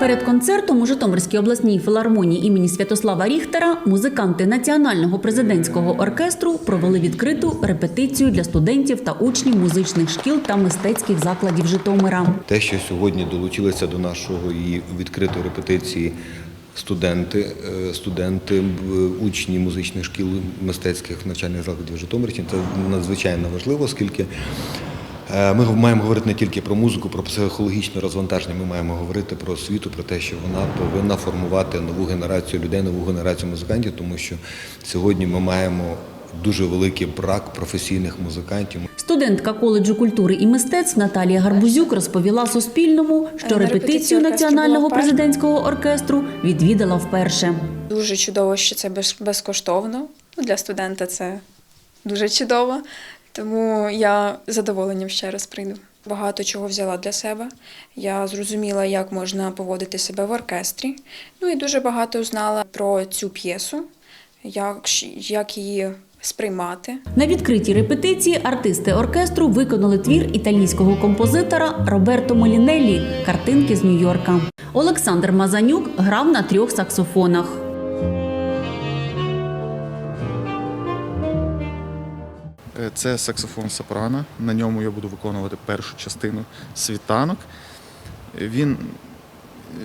Перед концертом у Житомирській обласній філармонії імені Святослава Ріхтера музиканти Національного президентського оркестру провели відкриту репетицію для студентів та учнів музичних шкіл та мистецьких закладів Житомира. Те, що сьогодні долучилися до нашого і відкритої репетиції студенти, е, студенти, учні музичних шкіл мистецьких навчальних закладів Житомирщини, це надзвичайно важливо, оскільки ми маємо говорити не тільки про музику, про психологічне розвантаження. Ми маємо говорити про освіту, про те, що вона повинна формувати нову генерацію людей, нову генерацію музикантів, тому що сьогодні ми маємо дуже великий брак професійних музикантів. Студентка коледжу культури і мистецтв Наталія Гарбузюк розповіла Суспільному, що репетицію репетицію Національного президентського оркестру відвідала вперше. Дуже чудово, що це безкоштовно. Ну, Для студента це дуже чудово. Тому я з задоволенням ще раз прийду. Багато чого взяла для себе. Я зрозуміла, як можна поводити себе в оркестрі. Ну і дуже багато знала про цю п'єсу, як, як її сприймати. На відкритій репетиції артисти оркестру виконали твір італійського композитора Роберто Молінеллі Картинки з Нью-Йорка. Олександр Мазанюк грав на трьох саксофонах. Це саксофон сопрано. На ньому я буду виконувати першу частину світанок. Е, Він,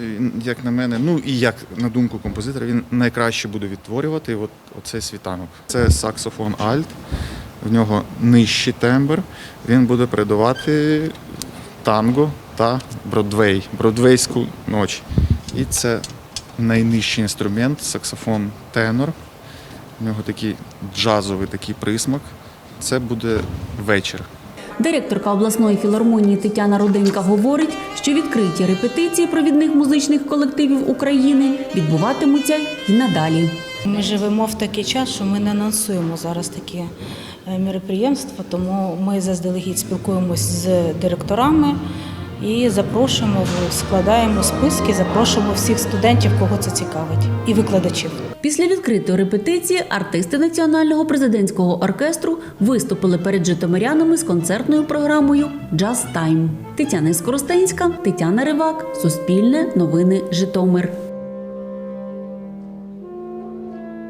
е, як на мене, ну і як на думку композитора, він найкраще буде відтворювати от, оцей світанок. Це саксофон альт, в нього нижчий тембр. Він буде передавати танго та бродвей, бродвейську ніч. І це найнижчий інструмент, саксофон тенор. У нього такий джазовий такий присмак. Це буде вечір. Директорка обласної філармонії Тетяна Руденька говорить, що відкриті репетиції провідних музичних колективів України відбуватимуться і надалі. Ми живемо в такий час, що ми не анонсуємо зараз такі е, міроприємства, тому ми заздалегідь спілкуємось з директорами і запрошуємо, складаємо списки, запрошуємо всіх студентів, кого це цікавить, і викладачів. Після відкритої репетиції артисти Національного президентського оркестру виступили перед житомирянами з концертною програмою Джаз Тайм. Тетяна Скоростенська, Тетяна Ривак, Суспільне, Новини Житомир.